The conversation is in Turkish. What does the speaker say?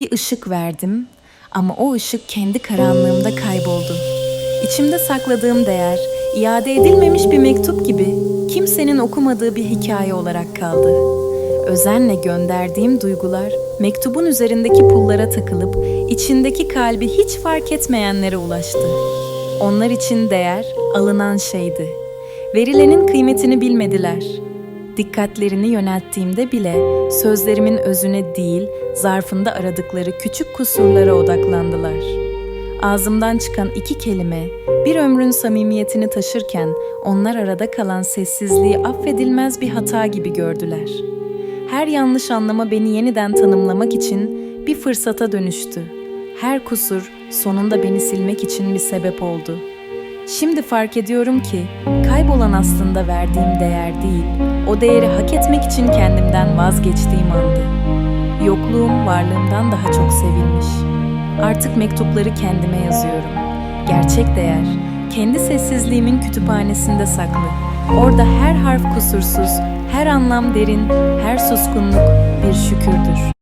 Bir ışık verdim ama o ışık kendi karanlığımda kayboldu. İçimde sakladığım değer, iade edilmemiş bir mektup gibi kimsenin okumadığı bir hikaye olarak kaldı. Özenle gönderdiğim duygular mektubun üzerindeki pullara takılıp içindeki kalbi hiç fark etmeyenlere ulaştı. Onlar için değer alınan şeydi. Verilenin kıymetini bilmediler. Dikkatlerini yönelttiğimde bile sözlerimin özüne değil, zarfında aradıkları küçük kusurlara odaklandılar. Ağzımdan çıkan iki kelime bir ömrün samimiyetini taşırken onlar arada kalan sessizliği affedilmez bir hata gibi gördüler. Her yanlış anlama beni yeniden tanımlamak için bir fırsata dönüştü. Her kusur sonunda beni silmek için bir sebep oldu. Şimdi fark ediyorum ki kaybolan aslında verdiğim değer değil, o değeri hak etmek için kendimden vazgeçtiğim andı. Yokluğum varlığımdan daha çok sevilmiş. Artık mektupları kendime yazıyorum. Gerçek değer kendi sessizliğimin kütüphanesinde saklı. Orada her harf kusursuz, her anlam derin, her suskunluk bir şükürdür.